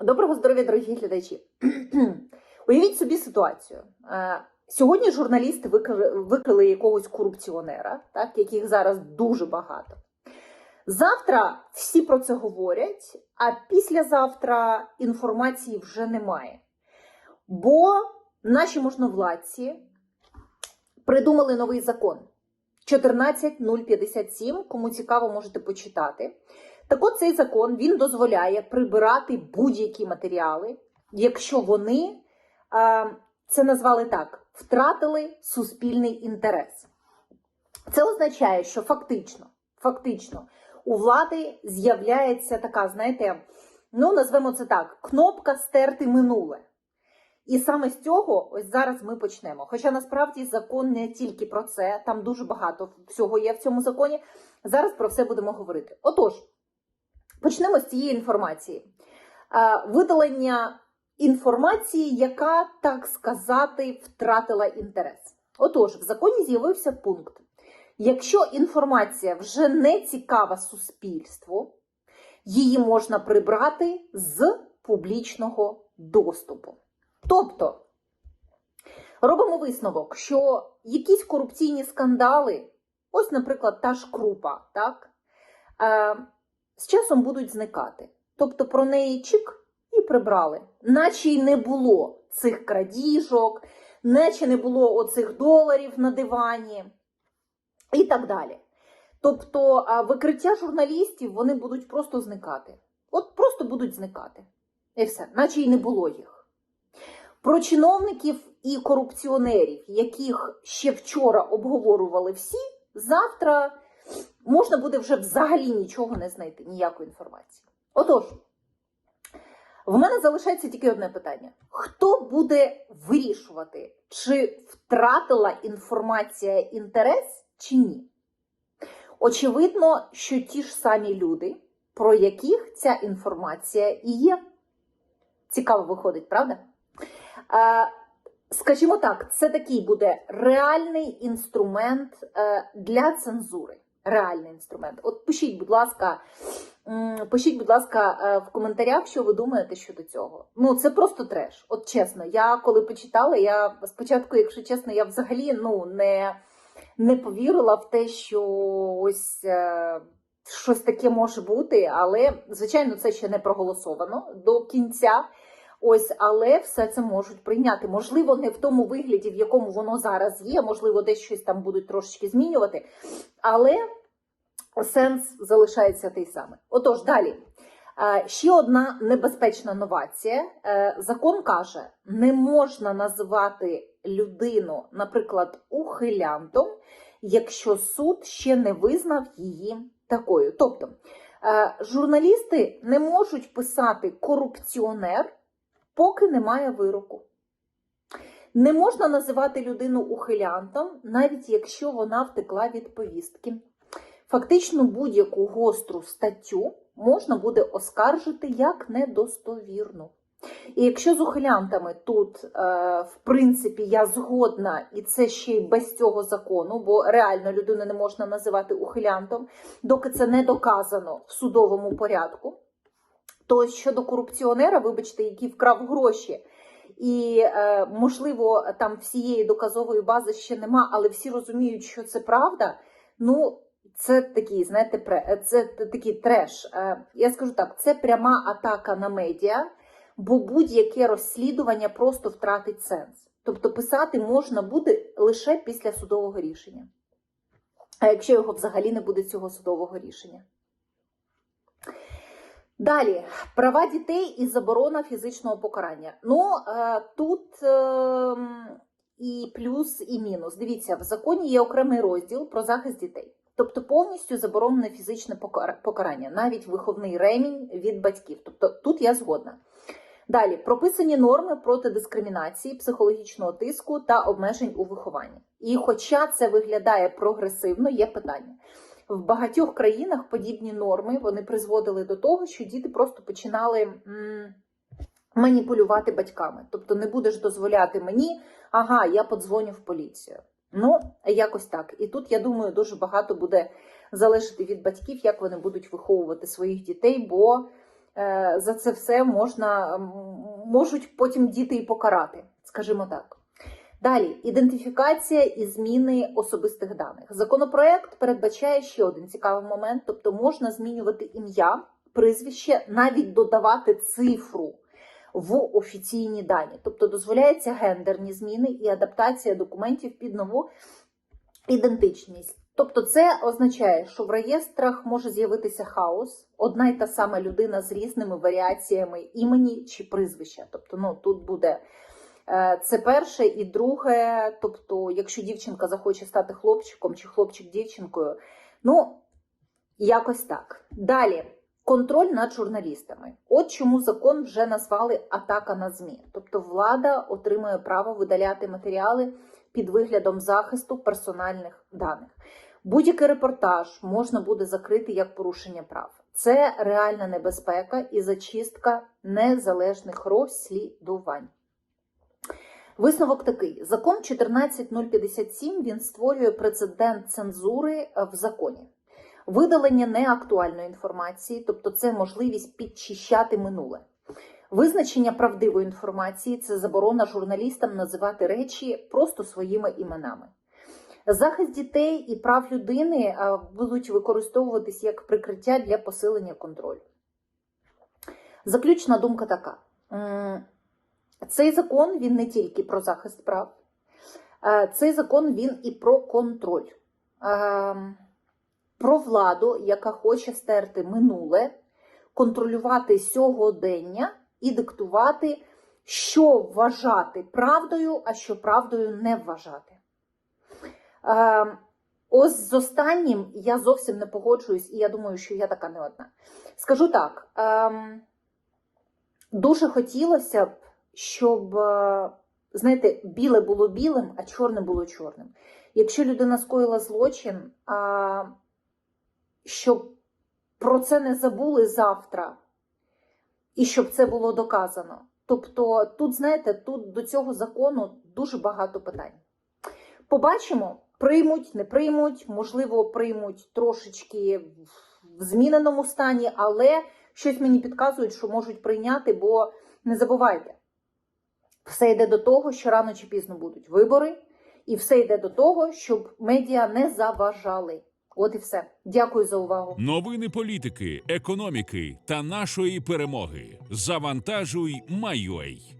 Доброго здоров'я, дорогі глядачі. Уявіть собі ситуацію. Е, Сьогодні журналісти викрили, якогось корупціонера, так, яких зараз дуже багато. Завтра всі про це говорять, а післязавтра інформації вже немає. Бо наші можновладці придумали новий закон 14057. Кому цікаво, можете почитати. Так от цей закон він дозволяє прибирати будь-які матеріали, якщо вони це назвали так: втратили суспільний інтерес. Це означає, що фактично, фактично у влади з'являється така, знаєте, ну назвемо це так: кнопка стерти минуле. І саме з цього ось зараз ми почнемо. Хоча насправді закон не тільки про це, там дуже багато всього є в цьому законі. Зараз про все будемо говорити. Отож. Почнемо з цієї інформації. Е, Видалення інформації, яка, так сказати, втратила інтерес. Отож, в законі з'явився пункт: якщо інформація вже не цікава суспільству, її можна прибрати з публічного доступу. Тобто, робимо висновок, що якісь корупційні скандали, ось, наприклад, та ж крупа, так? З часом будуть зникати. Тобто про неї чик і прибрали, наче й не було цих крадіжок, наче не було оцих доларів на дивані і так далі. Тобто викриття журналістів вони будуть просто зникати. От просто будуть зникати. І все, наче й не було їх. Про чиновників і корупціонерів, яких ще вчора обговорювали всі, завтра можна буде вже взагалі нічого не знайти, ніякої інформації. Отож, в мене залишається тільки одне питання: хто буде вирішувати, чи втратила інформація інтерес, чи ні? Очевидно, що ті ж самі люди, про яких ця інформація і є. Цікаво виходить, правда? Е, Скажімо так, це такий буде реальний інструмент е, для цензури. Реальний інструмент. От пишіть, будь ласка, пишіть, будь ласка, е, в коментарях, що ви думаєте щодо цього. Ну, це просто треш. От чесно, я коли почитала, я спочатку, якщо чесно, я взагалі ну, не, не повірила в те, що ось. е, Щось таке може бути, але звичайно це ще не проголосовано до кінця. Ось, але все це можуть прийняти. Можливо, не в тому вигляді, в якому воно зараз є, можливо, десь щось там будуть трошечки змінювати, але сенс залишається той самий. Отож, далі. Е, Ще одна небезпечна новація. Е, Закон каже, не можна називати людину, наприклад, ухилянтом, якщо суд ще не визнав її такою. Тобто, е, журналісти не можуть писати корупціонер поки немає вироку. Не можна називати людину ухилянтом, навіть якщо вона втекла від повістки. Фактично, будь-яку гостру статтю можна буде оскаржити як недостовірну. І якщо з ухилянтами тут, е, в принципі, я згодна, і це ще й без цього закону, бо реально людину не можна називати ухилянтом, доки це не доказано в судовому порядку, то щодо корупціонера, вибачте, який вкрав гроші, і е, можливо там всієї доказової бази ще нема, але всі розуміють, що це правда. Ну, це такий, знаєте, це такий треш. Е, Я скажу так: це пряма атака на медіа, бо будь-яке розслідування просто втратить сенс. Тобто писати можна буде лише після судового рішення. А якщо його взагалі не буде цього судового рішення. Далі права дітей і заборона фізичного покарання. Ну е, тут е, і плюс, і мінус. Дивіться, в законі є окремий розділ про захист дітей, тобто повністю заборонене фізичне покарання, навіть виховний ремінь від батьків. Тобто тут я згодна. Далі прописані норми проти дискримінації, психологічного тиску та обмежень у вихованні. І хоча це виглядає прогресивно, є питання. В багатьох країнах подібні норми вони призводили до того, що діти просто починали маніпулювати батьками. Тобто не будеш дозволяти мені, ага, я подзвоню в поліцію. Ну, якось так. І тут, я думаю, дуже багато буде залежати від батьків, як вони будуть виховувати своїх дітей, бо е, за це все можна можуть потім діти і покарати, скажімо так. Далі ідентифікація і зміни особистих даних. Законопроект передбачає ще один цікавий момент, тобто можна змінювати ім'я, прізвище, навіть додавати цифру в офіційні дані. Тобто дозволяється гендерні зміни і адаптація документів під нову ідентичність. Тобто, це означає, що в реєстрах може з'явитися хаос, одна й та сама людина з різними варіаціями імені чи прізвища. Тобто, ну тут буде е, це перше і друге. Тобто, якщо дівчинка захоче стати хлопчиком чи хлопчик дівчинкою, ну якось так. Далі. Контроль над журналістами. От чому закон вже назвали атака на ЗМІ. Тобто влада отримує право видаляти матеріали під виглядом захисту персональних даних. Будь-який репортаж можна буде закрити як порушення прав. Це реальна небезпека і зачистка незалежних розслідувань. Висновок такий: закон 14057 він створює прецедент цензури в законі. Видалення неактуальної інформації, тобто це можливість підчищати минуле. Визначення правдивої інформації це заборона журналістам називати речі просто своїми іменами. Захист дітей і прав людини будуть використовуватись як прикриття для посилення контролю. Заключна думка така: цей закон він не тільки про захист прав, е, цей закон він і про контроль. Про владу, яка хоче стерти минуле, контролювати сьогодення і диктувати, що вважати правдою, а що правдою не вважати. Е, ось з останнім я зовсім не погоджуюсь, і я думаю, що я така не одна. Скажу так: е, дуже хотілося б, щоб, е, знаєте, біле було білим, а чорне було чорним. Якщо людина скоїла злочин, щоб про це не забули завтра, і щоб це було доказано. Тобто, тут, знаєте, тут до цього закону дуже багато питань. Побачимо, приймуть, не приймуть, можливо, приймуть трошечки в зміненому стані, але щось мені підказують, що можуть прийняти, бо не забувайте, все йде до того, що рано чи пізно будуть вибори, і все йде до того, щоб медіа не заважали. От і все. Дякую за увагу. Новини політики, економіки та нашої перемоги. Завантажуй, майой.